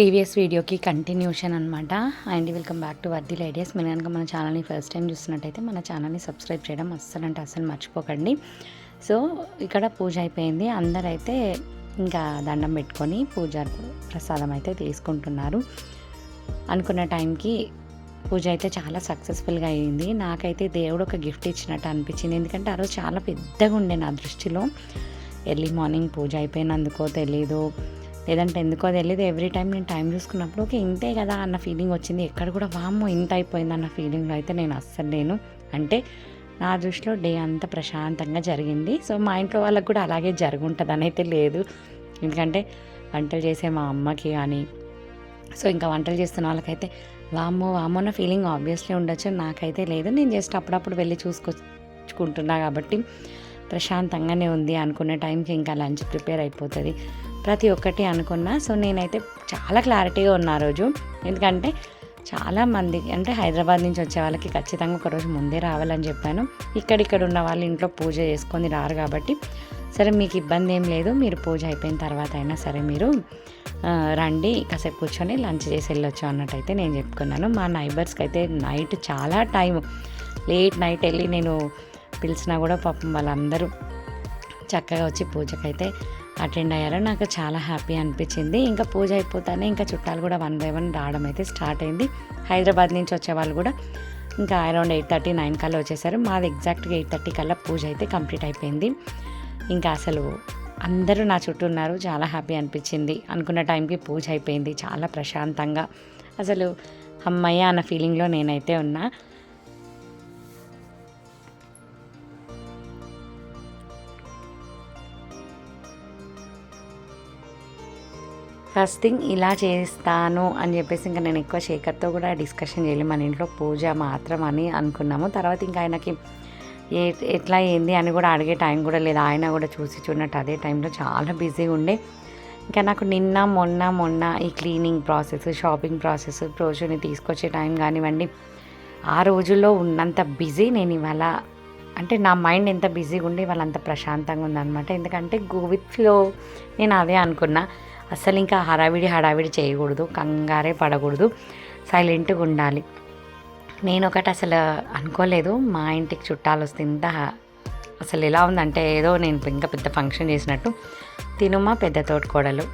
Previous వీడియోకి continuation అనమాట and welcome back to Vardhil ideas. మీరు కనుక మన ఛానల్ని ఫస్ట్ టైం చూస్తున్నట్టయితే మన ఛానల్ని సబ్స్క్రైబ్ చేయడం అస్సలు అంటే అస్సలు మర్చిపోకండి. సో ఇక్కడ పూజ అయిపోయింది. అందరైతే ఇంకా దండం పెట్టుకొని పూజ ప్రసాదం అయితే తీసుకుంటున్నారు. అనుకున్న టైంకి పూజ అయితే చాలా సక్సెస్ఫుల్గా అయ్యింది నాకైతే దేవుడు ఒక గిఫ్ట్ ఇచ్చినట్టు అనిపించింది. ఎందుకంటే ఆ రోజు చాలా పెద్దగా ఉండే నా దృష్టిలో. ఎర్లీ మార్నింగ్ పూజ అయిపోయినందుకో తెలీదు. లేదంటే ఎందుకో తెలియదు ఎవ్రీ టైం నేను టైం చూసుకున్నప్పుడు ఓకే ఇంతే కదా అన్న ఫీలింగ్ వచ్చింది. ఎక్కడ కూడా వామ్మో ఇంత అయిపోయింది అన్న ఫీలింగ్లో అయితే నేను అస్సలు లేను. అంటే నా దృష్టిలో డే అంతా ప్రశాంతంగా జరిగింది. సో మా ఇంట్లో వాళ్ళకి కూడా అలాగే జరుగుంటుంది అని అయితే లేదు. ఎందుకంటే వంటలు చేసే మా అమ్మకి కానీ సో ఇంకా వంటలు చేస్తున్న వాళ్ళకైతే వామ్మో వామ్మో అన్న ఫీలింగ్ ఆబ్వియస్లీ ఉండొచ్చు. నాకైతే లేదు. నేను జస్ట్ అప్పుడప్పుడు వెళ్ళి చూసుకొచ్చుకుంటున్నా కాబట్టి ప్రశాంతంగానే ఉంది అనుకునే టైంకి ఇంకా లంచ్ ప్రిపేర్ అయిపోతుంది. ప్రతి ఒక్కటి అనుకున్నా. సో నేనైతే చాలా క్లారిటీగా ఉన్నా రోజు. ఎందుకంటే చాలామంది అంటే హైదరాబాద్ నుంచి వచ్చే వాళ్ళకి ఖచ్చితంగా ఒకరోజు ముందే రావాలని చెప్పాను. ఇక్కడిక్కడ ఉన్న వాళ్ళు ఇంట్లో పూజ చేసుకొని రారు కాబట్టి. సరే మీకు ఇబ్బంది ఏం లేదు. మీరు పూజ అయిపోయిన తర్వాత అయినా సరే మీరు రండి. కాసేపు కూర్చొని లంచ్ చేసి వెళ్ళొచ్చు అన్నట్టయితే నేను చెప్పుకున్నాను. మా నైబర్స్కి అయితే నైట్ చాలా టైం లేట్ నైట్ వెళ్ళి నేను పిలిచినా కూడా పాపం వాళ్ళందరూ చక్కగా వచ్చి పూజకైతే అటెండ్ అయ్యారు నాకు చాలా హ్యాపీ అనిపించింది. ఇంకా పూజ అయిపోతానే ఇంకా చుట్టాలు కూడా వన్ బై వన్ రావడం అయితే స్టార్ట్ అయింది. హైదరాబాద్ నుంచి వచ్చే వాళ్ళు కూడా ఇంకా అరౌండ్ ఎయిట్ థర్టీ నైన్ కల్లా వచ్చేసారు. మాది ఎగ్జాక్ట్గా ఎయిట్ థర్టీ కల్లా పూజ అయితే కంప్లీట్ అయిపోయింది. ఇంకా అసలు అందరూ నా చుట్టూ ఉన్నారు. చాలా హ్యాపీ అనిపించింది. అనుకున్న టైంకి పూజ అయిపోయింది. చాలా ప్రశాంతంగా. అసలు అమ్మయ్య అన్న ఫీలింగ్లో నేనైతే ఉన్నా. ఫస్ట్ థింగ్ ఇలా చేస్తాను అని చెప్పేసి ఇంకా నేను ఎక్కువ శేఖర్తో కూడా డిస్కషన్ చేయలేము మన ఇంట్లో పూజ మాత్రం అని అనుకున్నాము. తర్వాత ఇంకా ఆయనకి ఏ ఎట్లా ఏంది అని కూడా అడిగే టైం కూడా లేదు. ఆయన కూడా చూసి చూడనట్టు అదే టైంలో చాలా బిజీగా ఉండే. ఇంకా నాకు నిన్న మొన్న మొన్న ఈ క్లీనింగ్ ప్రాసెస్ షాపింగ్ ప్రాసెస్ రోజుని తీసుకొచ్చే టైం కానివ్వండి ఆ రోజుల్లో ఉన్నంత బిజీ నేను ఇవాళ అంటే నా మైండ్ ఎంత బిజీగా ఉండి ఇవాళ అంత ప్రశాంతంగా ఉందన్నమాట. ఎందుకంటే గోవిత్లో నేను అదే అనుకున్నా. అసలు ఇంకా హడావిడి హడావిడి చేయకూడదు కంగారే పడకూడదు సైలెంట్గా ఉండాలి. నేను ఒకటి అసలు అనుకోలేదు మా ఇంటికి చుట్టాలు వస్తే ఇంత అసలు ఎలా ఉందంటే ఏదో నేను ఇంకా పెద్ద ఫంక్షన్ చేసినట్టు తినుమా పెద్ద తోటకోడలు.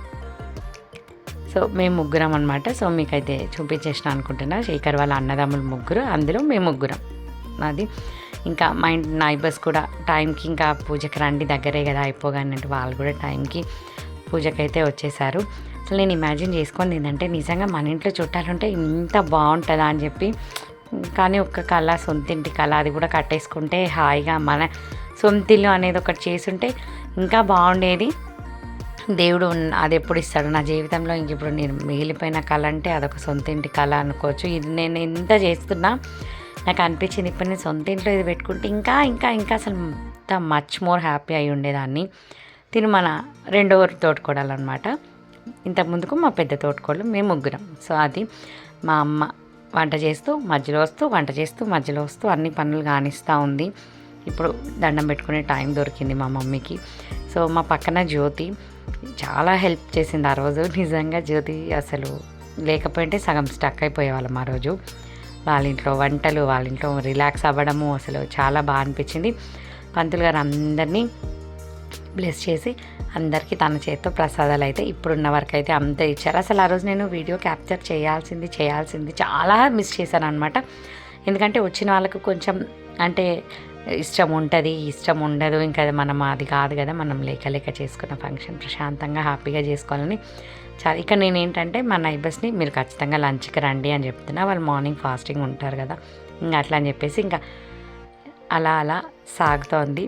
సో మేము ముగ్గురం అనమాట సో మీకైతే చూపించేసిన అనుకుంటున్నా శేఖర్ వాళ్ళ అన్నదమ్ములు ముగ్గురు అందులో మేము ముగ్గురం. నాది. ఇంకా మా ఇంటి నైబర్స్ కూడా టైంకి ఇంకా పూజకి రండి దగ్గరే కదా అయిపోగానంటే వాళ్ళు కూడా టైంకి పూజకైతే వచ్చేసారు. అసలు నేను ఇమాజిన్ చేసుకుని ఏంటంటే నిజంగా మన ఇంట్లో చుట్టాలుంటే ఇంత బాగుంటుందా అని చెప్పి కానీ ఒక్క కళ సొంతింటి కళ అది కూడా కట్టేసుకుంటే హాయిగా మన సొంతిల్లు అనేది ఒకటి చేసుంటే ఇంకా బాగుండేది. దేవుడు అది ఎప్పుడు ఇస్తాడు? నా జీవితంలో ఇంక ఇప్పుడు నేను మిగిలిపోయిన కళ అంటే అదొక సొంతింటి కళ అనుకోవచ్చు. ఇది నేను ఎంత చేస్తున్నా నాకు అనిపించింది ఇప్పుడు నేను సొంత ఇంట్లో ఇది పెట్టుకుంటే ఇంకా ఇంకా ఇంకా అసలు అంత మచ్ మోర్ హ్యాపీ అయి ఉండేదాన్ని. తిను మన తోటకోడలు అనమాట ఇంతకుముందుకు మా పెద్ద తోటకోళ్ళు మేము ముగ్గురం. సో అది మా అమ్మ వంట చేస్తూ మధ్యలో వస్తూ వంట చేస్తూ మధ్యలో వస్తూ అన్ని పనులు కానిస్తూ ఉంది. ఇప్పుడు దండం పెట్టుకునే టైం దొరికింది మా మమ్మీకి. సో మా పక్కన జ్యోతి చాలా హెల్ప్ చేసింది ఆ రోజు. నిజంగా జ్యోతి అసలు లేకపోయింటే సగం స్టక్ అయిపోయేవాళ్ళం ఆ రోజు. వాళ్ళ ఇంట్లో వంటలు వాళ్ళ ఇంట్లో రిలాక్స్ అవ్వడము అసలు చాలా బాగా అనిపించింది. పంతులు గారు అందరినీ బ్లెస్ చేసి అందరికీ తన చేతితో ప్రసాదాలు అయితే ఇప్పుడున్న వరకు అయితే అంతే ఇచ్చారు. అసలు ఆ రోజు నేను వీడియో క్యాప్చర్ చేయాల్సింది చేయాల్సింది చాలా మిస్ చేశాను అనమాట ఎందుకంటే వచ్చిన వాళ్ళకు కొంచెం అంటే ఇష్టం ఉంటుంది ఇష్టం ఉండదు. ఇంకా అది మనం అది కాదు కదా మనం లేక లేక చేసుకున్న ఫంక్షన్ ప్రశాంతంగా హ్యాపీగా చేసుకోవాలని. చాలా ఇక్కడ నేను ఏంటంటే మా నైబర్స్ని మీరు ఖచ్చితంగా లంచ్కి రండి అని చెప్తున్నా. వాళ్ళు మార్నింగ్ ఫాస్టింగ్ ఉంటారు కదా ఇంకా అట్లా అని చెప్పేసి ఇంకా అలా అలా సాగుతోంది.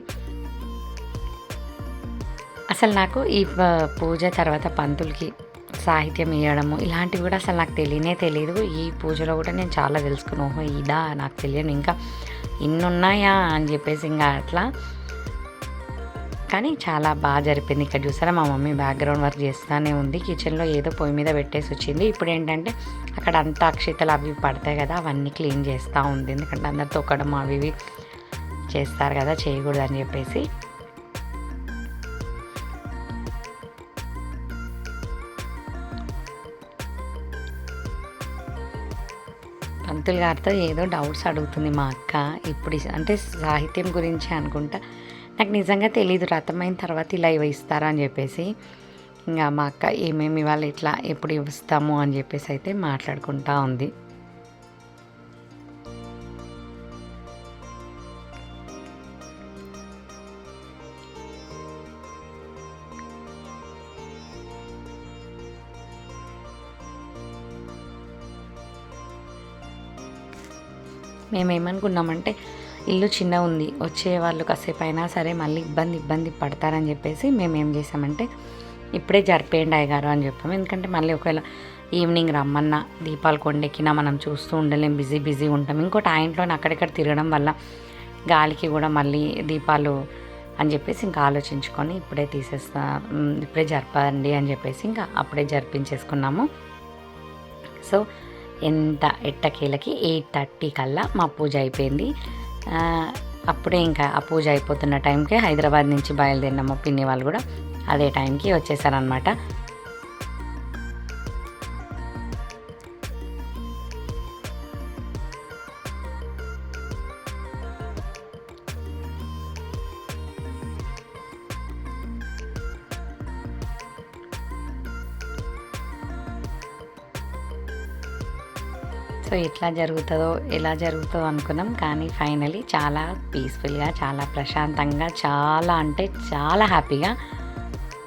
అసలు నాకు ఈ ప- పూజ తర్వాత పంతులకి సాహిత్యం ఇవ్వడము ఇలాంటివి కూడా అసలు నాకు తెలియనే తెలియదు. ఈ పూజలో కూడా నేను చాలా తెలుసుకున్నాను ఓహో ఇదా నాకు తెలియను ఇంకా ఇన్ని ఉన్నాయా అని చెప్పేసి ఇంకా అట్లా. కానీ చాలా బాగా జరిపింది. ఇక్కడ చూసారా మా మమ్మీ బ్యాక్గ్రౌండ్ వర్క్ చేస్తూనే ఉంది. కిచెన్లో ఏదో పొయ్యి మీద పెట్టేసి వచ్చింది. ఇప్పుడు ఏంటంటే అక్కడ అంతా అక్షితలు అవి పడతాయి కదా అవన్నీ క్లీన్ చేస్తూ ఉంది. ఎందుకంటే అందరితో తొక్కడం అవి ఇవి చేస్తారు కదా చేయకూడదు అని చెప్పేసి. పంతులు గారితో ఏదో డౌట్స్ అడుగుతుంది మా అక్క. ఇప్పుడు అంటే సాహిత్యం గురించి అనుకుంటా. నాకు నిజంగా తెలియదు రథమైన తర్వాత ఇలా ఇవి ఇస్తారా అని చెప్పేసి. ఇంకా మా అక్క ఏమేమి ఇవ్వాలి ఇట్లా ఎప్పుడు ఇస్తాము అని చెప్పేసి అయితే మాట్లాడుకుంటా ఉంది. మేమేమనుకున్నామంటే ఇల్లు చిన్న ఉంది వచ్చే వాళ్ళు కాసేపు అయినా సరే మళ్ళీ ఇబ్బంది ఇబ్బంది పడతారని చెప్పేసి మేము ఏం చేసామంటే ఇప్పుడే జరిపేయండి అయ్యగారు అని చెప్పాము. ఎందుకంటే మళ్ళీ ఒకవేళ ఈవినింగ్ రమ్మన్నా దీపాలు కొండెక్కినా మనం చూస్తూ ఉండలేం బిజీ బిజీ ఉంటాం. ఇంకోటి ఆ ఇంట్లోనే అక్కడిక్కడ తిరగడం వల్ల గాలికి కూడా మళ్ళీ దీపాలు అని చెప్పేసి ఇంకా ఆలోచించుకొని ఇప్పుడే తీసేస్తా ఇప్పుడే జరపండి అని చెప్పేసి ఇంకా అప్పుడే జరిపించేసుకున్నాము. సో ఎంత ఎట్టకేలకి ఎయిట్ థర్టీ కల్లా మా పూజ అయిపోయింది. అప్పుడే ఇంకా ఆ పూజ అయిపోతున్న టైంకి హైదరాబాద్ నుంచి బయలుదేరిన మా పిన్ని వాళ్ళు కూడా. అదే టైంకి వచ్చేసారనమాట ఎట్లా జరుగుతుందో ఎలా జరుగుతుందో అనుకున్నాం. కానీ ఫైనలీ చాలా పీస్ఫుల్గా చాలా ప్రశాంతంగా చాలా అంటే చాలా హ్యాపీగా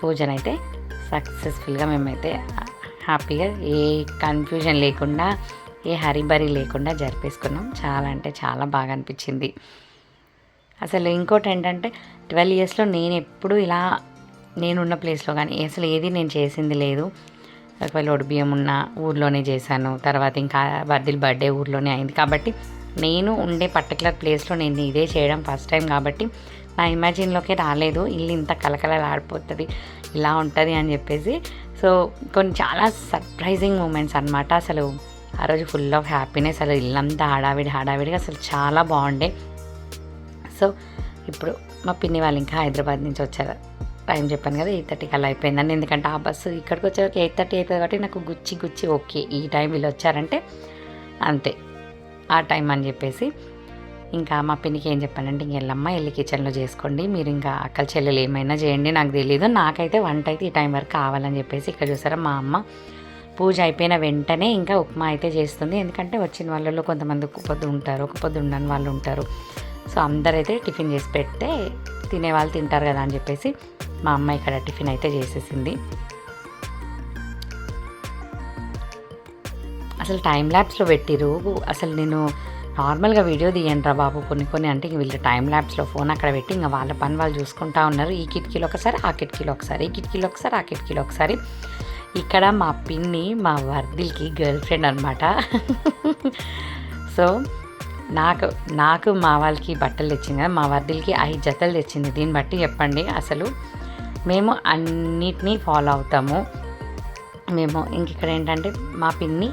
పూజనైతే సక్సెస్ఫుల్గా మేమైతే హ్యాపీగా ఏ కన్ఫ్యూజన్ లేకుండా ఏ హరిబరి లేకుండా జరిపేసుకున్నాం. చాలా అంటే చాలా బాగా అనిపించింది. అసలు ఇంకోటి ఏంటంటే ట్వెల్వ్ ఇయర్స్లో నేను ఎప్పుడు ఇలా నేనున్న ప్లేస్లో కానీ అసలు ఏది నేను చేసింది లేదు. ఒకవేళ ఒడిబియ్యం ఉన్న ఊర్లోనే చేశాను. తర్వాత ఇంకా వర్దిల్ బర్త్డే ఊర్లోనే అయింది. కాబట్టి నేను ఉండే పర్టికులర్ ప్లేస్లో నేను ఇదే చేయడం ఫస్ట్ టైం కాబట్టి నా ఇమాజిన్లోకి రాలేదు. ఇల్లు ఇంత కలకలలాడిపోతుంది ఇలా ఉంటుంది అని చెప్పేసి. సో కొన్ని చాలా సర్ప్రైజింగ్ మూమెంట్స్ అనమాట అసలు ఆ రోజు ఫుల్ ఆఫ్ హ్యాపీనెస్ అసలు ఇల్లంతా హడావిడి హడావిడిగా అసలు చాలా బాగుండే. సో ఇప్పుడు మా పిన్ని వాళ్ళు ఇంకా హైదరాబాద్ నుంచి వచ్చారు. టైం చెప్పాను కదా ఎయిట్ థర్టీకి అలా అయిపోయిందని. ఎందుకంటే ఆ బస్సు ఇక్కడికి వచ్చేవరకు ఎయిట్ థర్టీ అవుతుంది కాబట్టి నాకు గుచ్చి గుచ్చి ఓకే ఈ టైం వీళ్ళు వచ్చారంటే అంతే ఆ టైం అని చెప్పేసి. ఇంకా మా పిన్నికి ఏం చెప్పానంటే ఇంక వెళ్ళమ్మ వెళ్ళి కిచెన్లో చేసుకోండి మీరు ఇంకా అక్కల చెల్లెలు ఏమైనా చేయండి నాకు తెలియదు నాకైతే వంట అయితే ఈ టైం వరకు కావాలని చెప్పేసి ఇక్కడ చూసారా మా అమ్మ పూజ అయిపోయిన వెంటనే ఇంకా ఉప్మా అయితే చేస్తుంది. ఎందుకంటే వచ్చిన వాళ్ళలో కొంతమంది ఒక పొద్దు ఉంటారు ఒక పొద్దు ఉండని వాళ్ళు ఉంటారు. సో అందరైతే టిఫిన్ చేసి పెడితే తినే వాళ్ళు తింటారు కదా అని చెప్పేసి మా అమ్మ ఇక్కడ టిఫిన్ అయితే చేసేసింది. అసలు టైం ల్యాబ్స్లో పెట్టిరు. అసలు నేను నార్మల్గా వీడియో తీయండిరా బాబు కొన్ని కొన్ని అంటే ఇంక వీళ్ళు టైం ల్యాబ్స్లో ఫోన్ అక్కడ పెట్టి ఇంకా వాళ్ళ పని వాళ్ళు చూసుకుంటా ఉన్నారు. ఈ కిటికీలో ఒకసారి ఆ కిటికీలో ఒకసారి ఈ కిటికీలో ఒకసారి ఆ కిటికీలో ఒకసారి. ఇక్కడ మా పిన్ని మా వర్దిల్కి గర్ల్ ఫ్రెండ్ అనమాట సో నాకు నాకు మా వాళ్ళకి బట్టలు తెచ్చింది కదా మా వర్దిలకి ఐదు జతలు తెచ్చింది. దీన్ని బట్టి చెప్పండి. అసలు మేము అన్నిటినీ ఫాలో అవుతాము. మేము ఇంక ఇక్కడ ఏంటంటే మా పిన్ని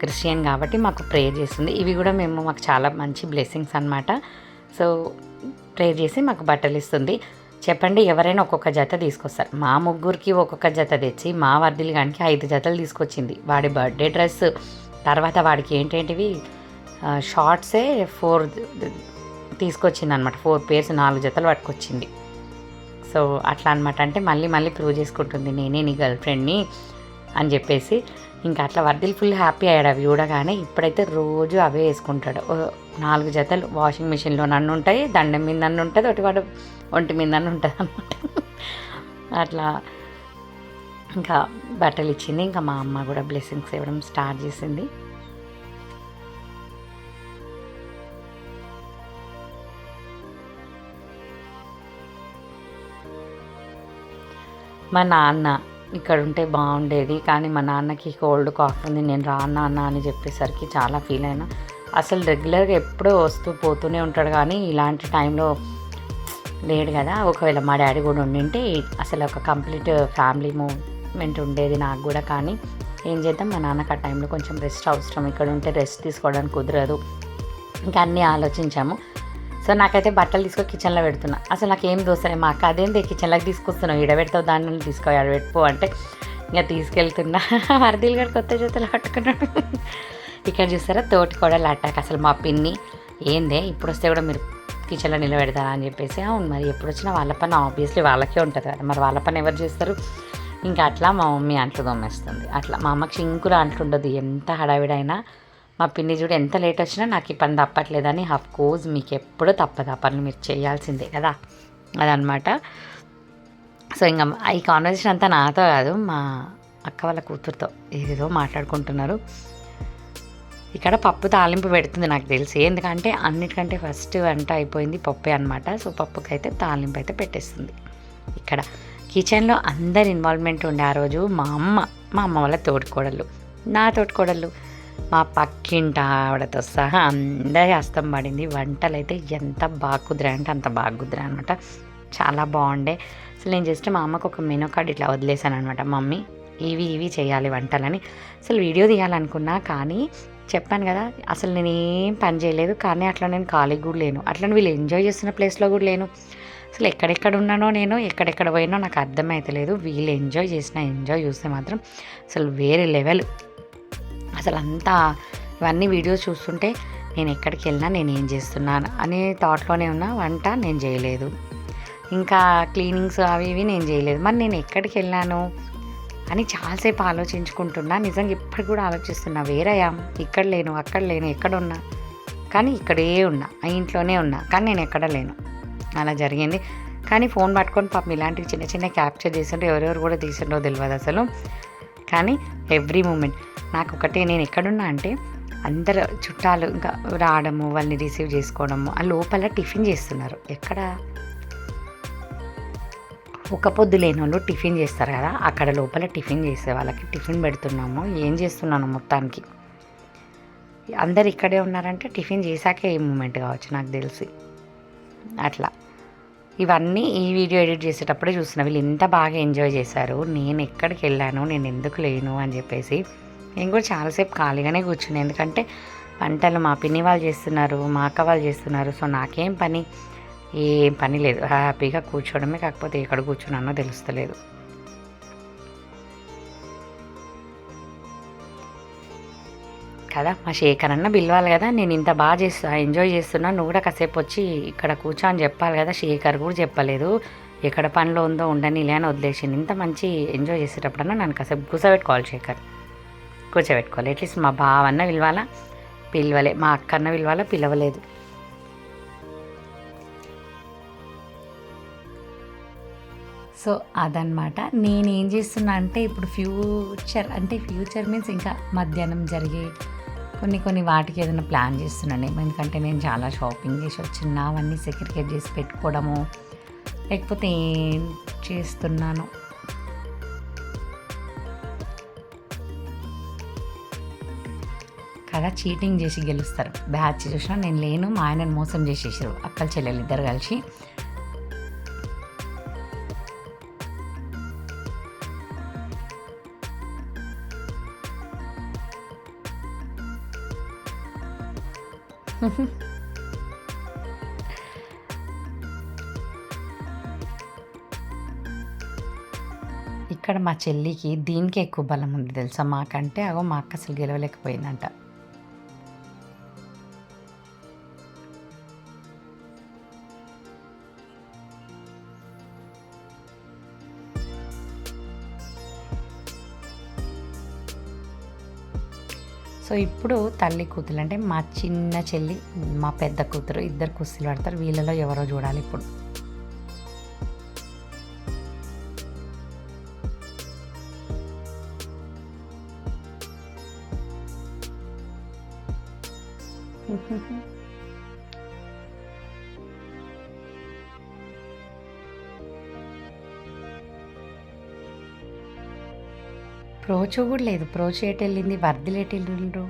క్రిస్టియన్ కాబట్టి మాకు ప్రేయర్ చేస్తుంది. ఇవి కూడా మేము మాకు చాలా మంచి బ్లెస్సింగ్స్ అనమాట సో ప్రేయర్ చేసి మాకు బట్టలు ఇస్తుంది. చెప్పండి ఎవరైనా ఒక్కొక్క జత తీసుకొస్తారు. మా ముగ్గురికి ఒక్కొక్క జత తెచ్చి మా వర్దిలు గానికి ఐదు జతలు తీసుకొచ్చింది. వాడి బర్త్డే డ్రెస్ తర్వాత వాడికి ఏంటేంటివి? షార్ట్సే ఫోర్ తీసుకొచ్చింది అనమాట ఫోర్ పేర్స్ నాలుగు జతలు పట్టుకొచ్చింది. సో అట్లా అనమాట అంటే మళ్ళీ మళ్ళీ ప్రూవ్ చేసుకుంటుంది నేనే నీ గర్ల్ ఫ్రెండ్ని అని చెప్పేసి. ఇంకా అట్లా వర్దిల్ ఫుల్ హ్యాపీ అయ్యాడు అవి చూడగానే. ఇప్పుడైతే రోజు అవే వేసుకుంటాడు. నాలుగు జతలు వాషింగ్ మిషన్లో నన్ను ఉంటాయి దండం మీద నన్ను ఉంటుంది ఒకటి వాడు ఒంటి మీద నన్ను ఉంటుంది అనమాట అట్లా ఇంకా బట్టలు ఇచ్చింది ఇంకా మా అమ్మ కూడా బ్లెస్సింగ్స్ ఇవ్వడం స్టార్ట్ చేసింది. మా నాన్న ఇక్కడ ఉంటే బాగుండేది కానీ మా నాన్నకి కోల్డ్ కాఫ్ ఉంది నేను రానా అన్న అని చెప్పేసరికి చాలా ఫీల్ అయినా. అసలు రెగ్యులర్గా ఎప్పుడూ వస్తూ పోతూనే ఉంటాడు కానీ ఇలాంటి టైంలో లేడు కదా. ఒకవేళ మా డాడీ కూడా ఉండింటే అసలు ఒక కంప్లీట్ ఫ్యామిలీ మూమెంట్ ఉండేది నాకు కూడా కానీ ఏం చేద్దాం మా నాన్నకి ఆ టైంలో కొంచెం రెస్ట్ అవసరం. ఇక్కడ ఉంటే రెస్ట్ తీసుకోవడానికి కుదరదు. ఇంకా అన్నీ ఆలోచించాము. సో నాకైతే బట్టలు తీసుకొని కిచెన్లో పెడుతున్నా. అసలు నాకు ఏం దోస్తాయి మా అక్క అదేంది కిచెన్లోకి తీసుకొస్తున్నావు. ఈడ పెడతావు దాన్ని తీసుకో ఆడ పెట్టుకో అంటే ఇంకా తీసుకెళ్తున్నా. వరదీలు గారు కొత్త జతలు పట్టుకున్నాడు ఇక్కడ చూస్తారా తోటి కోడలు అట్టాక అసలు మా పిన్ని ఏందే ఇప్పుడు వస్తే కూడా మీరు కిచెన్లో నిలబెడతారా? అని చెప్పేసి అవును మరి ఎప్పుడు వచ్చినా వాళ్ళ పని ఆబ్వియస్లీ వాళ్ళకే ఉంటుంది కదా. మరి వాళ్ళ పని ఎవరు చేస్తారు? ఇంకా అట్లా మా మమ్మీ అంట్లు దొమ్మేస్తుంది అట్లా మా అమ్మకి చింకులు అంట్లు ఉండదు. ఎంత హడావిడైనా మా పిన్ని చూడు ఎంత లేట్ వచ్చినా నాకు ఈ పని తప్పట్లేదని అఫ్ కోర్స్ మీకు ఎప్పుడూ తప్పదు ఆ పనులు మీరు చేయాల్సిందే కదా. అదనమాట సో ఇంకా ఈ కాన్వర్జేషన్ అంతా నాతో కాదు మా అక్క వాళ్ళ కూతురుతో ఏదేదో మాట్లాడుకుంటున్నారు. ఇక్కడ పప్పు తాలింపు పెడుతుంది నాకు తెలిసి. ఎందుకంటే అన్నిటికంటే ఫస్ట్ వంట అయిపోయింది పప్పే అనమాట సో పప్పుకి అయితే తాలింపు అయితే పెట్టేస్తుంది. ఇక్కడ కిచెన్లో అందరి ఇన్వాల్వ్మెంట్ ఉండే ఆ రోజు మా అమ్మ మా అమ్మ వాళ్ళ తోటికోడళ్ళు. నా తోటికోడళ్ళు. మా పక్కింట ఆవిడతో సహా అందరి హస్తం పడింది. వంటలు అయితే ఎంత బాగా కుదిరా అంటే అంత బాగా కుదిరా అనమాట చాలా బాగుండే. అసలు నేను జస్ట్ మా అమ్మకు ఒక మెనూ కార్డ్ ఇట్లా వదిలేసాను అనమాట మమ్మీ ఇవి ఇవి చేయాలి వంటలని. అసలు వీడియో తీయాలనుకున్నా కానీ చెప్పాను కదా అసలు నేను ఏం పని చేయలేదు. కానీ అట్లా నేను ఖాళీగా కూడా లేను. అట్లా వీళ్ళు ఎంజాయ్ చేస్తున్న ప్లేస్లో కూడా లేను. అసలు ఎక్కడెక్కడ ఉన్నానో నేను ఎక్కడెక్కడ పోయినో నాకు అర్థమైతలేదు. వీళ్ళు ఎంజాయ్ చేసిన ఎంజాయ్ చూస్తే మాత్రం అసలు వేరే లెవెల్ అసలు అంతా ఇవన్నీ వీడియోస్ చూస్తుంటే నేను ఎక్కడికి వెళ్ళినా నేను ఏం చేస్తున్నాను అనే థాట్లోనే ఉన్న వంట నేను చేయలేదు. ఇంకా క్లీనింగ్స్ అవి ఇవి నేను చేయలేదు. మరి నేను ఎక్కడికి వెళ్ళాను అని చాలాసేపు ఆలోచించుకుంటున్నా. నిజంగా ఇప్పటికి కూడా ఆలోచిస్తున్నా వేరయ్యా ఇక్కడ లేను అక్కడ లేను ఎక్కడ ఉన్నా కానీ ఇక్కడే ఉన్నా ఆ ఇంట్లోనే ఉన్నా కానీ నేను ఎక్కడ లేను. అలా జరిగింది. కానీ ఫోన్ పట్టుకొని పాపం ఇలాంటివి చిన్న చిన్న క్యాప్చర్ చేసిండ్రు ఎవరెవరు కూడా తీసిండ్రో తెలియదు అసలు. కానీ ఎవ్రీ మూమెంట్. నాకు ఒకటే నేను ఎక్కడున్నా అంటే అందరు చుట్టాలు ఇంకా రావడము వాళ్ళని రిసీవ్ చేసుకోవడము ఆ లోపల టిఫిన్ చేస్తున్నారు. ఎక్కడ? ఒక పొద్దు లేని వాళ్ళు టిఫిన్ చేస్తారు కదా అక్కడ లోపల టిఫిన్ చేసే వాళ్ళకి టిఫిన్ పెడుతున్నాము. ఏం చేస్తున్నాను మొత్తానికి? అందరు ఇక్కడే ఉన్నారంటే టిఫిన్ చేశాకే ఈ మూమెంట్ కావచ్చు నాకు తెలిసి. అట్లా. ఇవన్నీ ఈ వీడియో ఎడిట్ చేసేటప్పుడే చూసిన వీళ్ళు ఇంత బాగా ఎంజాయ్ చేశారు. నేను ఎక్కడికి వెళ్ళాను? నేను ఎందుకు లేను? అని చెప్పేసి నేను కూడా చాలాసేపు ఖాళీగానే కూర్చున్నాను ఎందుకంటే వంటలు మా పిన్ని వాళ్ళు చేస్తున్నారు మా అక్క వాళ్ళు చేస్తున్నారు. సో నాకేం పని? ఏం పని లేదు. హ్యాపీగా కూర్చోవడమే కాకపోతే ఎక్కడ కూర్చున్నానో తెలుస్తలేదు. కదా? మా శేఖర్ అన్న పిలవాలి కదా? నేను ఇంత బాగా చేస్తా ఎంజాయ్ చేస్తున్నా. నువ్వు కూడా కాసేపు వచ్చి ఇక్కడ కూర్చో అని చెప్పాలి కదా? శేఖర్ కూడా చెప్పలేదు. ఎక్కడ పనిలో ఉందో ఉండని అని వదిలేసింది. ఇంత మంచి ఎంజాయ్ చేసేటప్పుడన్నా నన్ను కాసేపు కూర్చోబెట్టుకోవాలి శేఖర్. కూర్చోబెట్టుకోవాలి. అట్లీస్ట్ మా బావన్న పిలవాలా? పిలవలే. మా అక్కన్న పిలవాలా? పిలవలేదు. సో అదనమాట నేను ఏం చేస్తున్నా అంటే ఇప్పుడు ఫ్యూచర్ అంటే ఫ్యూచర్ మీన్స్ ఇంకా మధ్యాహ్నం జరిగే కొన్ని కొన్ని వాటికి ఏదైనా ప్లాన్ చేస్తున్నాను. ఎందుకంటే నేను చాలా షాపింగ్ చేసి వచ్చిన అవన్నీ సెక్రికేట్ చేసి పెట్టుకోవడము లేకపోతే ఏం చేస్తున్నాను? కదా చీటింగ్ చేసి గెలుస్తారు. బ్యాచ్ చూసినా నేను లేను మా ఆయనను మోసం చేసేసారు అక్కల చెల్లెలు ఇద్దరు కలిసి ఇక్కడ మా చెల్లికి దీనికి ఎక్కువ బలం ఉంది తెలుసా? మాకంటే అగో మా అక్క అసలు గెలవలేకపోయిందంట. సో ఇప్పుడు తల్లి కూతురు అంటే మా చిన్న చెల్లి మా పెద్ద కూతురు ఇద్దరు కుస్తీలు పడతారు. వీళ్ళలో ఎవరో చూడాలి ఇప్పుడు. ప్రోచు కూడా లేదు ప్రోచు ఎటు వెళ్ళింది వర్దిలు వెళ్ళిండ్రు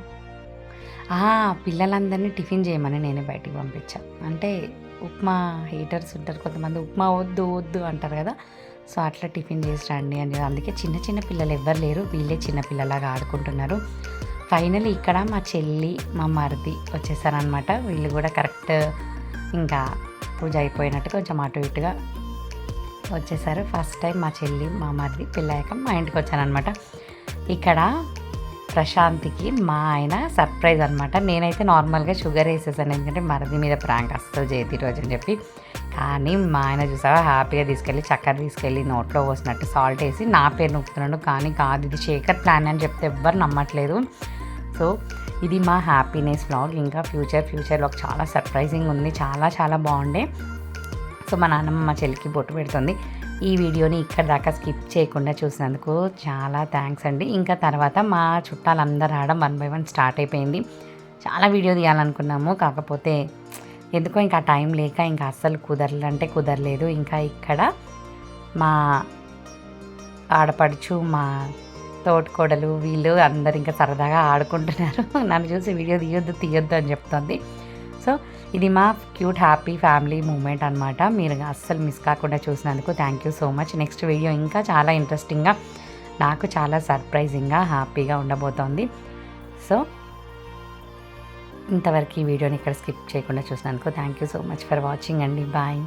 ఆ, పిల్లలందరినీ టిఫిన్ చేయమని నేనే బయటికి పంపించా. అంటే ఉప్మా హీటర్స్ ఉంటారు కొంతమంది ఉప్మా వద్దు వద్దు అంటారు కదా. సో అట్లా టిఫిన్ చేసి రండి అని అందుకే చిన్న చిన్న పిల్లలు ఎవ్వరు లేరు వీళ్ళే చిన్న పిల్లలాగా ఆడుకుంటున్నారు. ఫైనల్ ఇక్కడ మా చెల్లి మా మరిది వచ్చేసారనమాట వీళ్ళు కూడా కరెక్ట్ ఇంకా పూజ అయిపోయినట్టు కొంచెం అటు ఇటుగా వచ్చేసారు. ఫస్ట్ టైం మా చెల్లి మా మరిది పెళ్ళాక మా ఇంటికి వచ్చానమాట ఇక్కడ ప్రశాంత్కి మా ఆయన సర్ప్రైజ్ అనమాట నేనైతే నార్మల్గా షుగర్ వేసేసాను. ఎందుకంటే మరది మీద ప్రాంక్ అస్సలు చేతి రోజు అని చెప్పి. కానీ మా ఆయన చూసావా? హ్యాపీగా తీసుకెళ్ళి చక్కెర తీసుకెళ్ళి నోట్లో పోసినట్టు సాల్ట్ వేసి నా పేరు నొక్కుతున్నాడు. కానీ కాదు ఇది శేఖర్ ప్లాన్ అని చెప్తే ఎవ్వరు నమ్మట్లేదు. సో ఇది మా హ్యాపీనెస్ బ్లాగ్ ఇంకా ఫ్యూచర్ ఫ్యూచర్లో చాలా సర్ప్రైజింగ్ ఉంది. చాలా చాలా బాగుండే. సో మా నాన్నమ్మ మా చెల్లికి బొట్టు పెడుతుంది. ఈ వీడియోని ఇక్కడ దాకా స్కిప్ చేయకుండా చూసినందుకు చాలా థ్యాంక్స్ అండి. ఇంకా తర్వాత మా చుట్టాలందరూ రావడం వన్ బై వన్ స్టార్ట్ అయిపోయింది. చాలా వీడియో తీయాలనుకున్నాము. కాకపోతే ఎందుకో ఇంకా టైం లేక ఇంకా అస్సలు కుదరలంటే కుదరలేదు. ఇంకా ఇక్కడ మా ఆడపడుచు మా తోటికోడలు వీళ్ళు అందరు ఇంకా సరదాగా ఆడుకుంటున్నారు. నన్ను చూసి వీడియో తీయొద్దు తీయొద్దు అని చెప్తుంది. సో ఇది మా క్యూట్ హ్యాపీ ఫ్యామిలీ మూమెంట్ అనమాట మీరు అస్సలు మిస్ కాకుండా చూసినందుకు thank you so much next video ఇంకా చాలా ఇంట్రెస్టింగ్గా నాకు చాలా సర్ప్రైజింగ్గా హ్యాపీగా ఉండబోతోంది. సో ఇంతవరకు ఈ వీడియోని ఇక్కడ స్కిప్ చేయకుండా చూసినందుకు thank you so much for watching అండి. బాయ్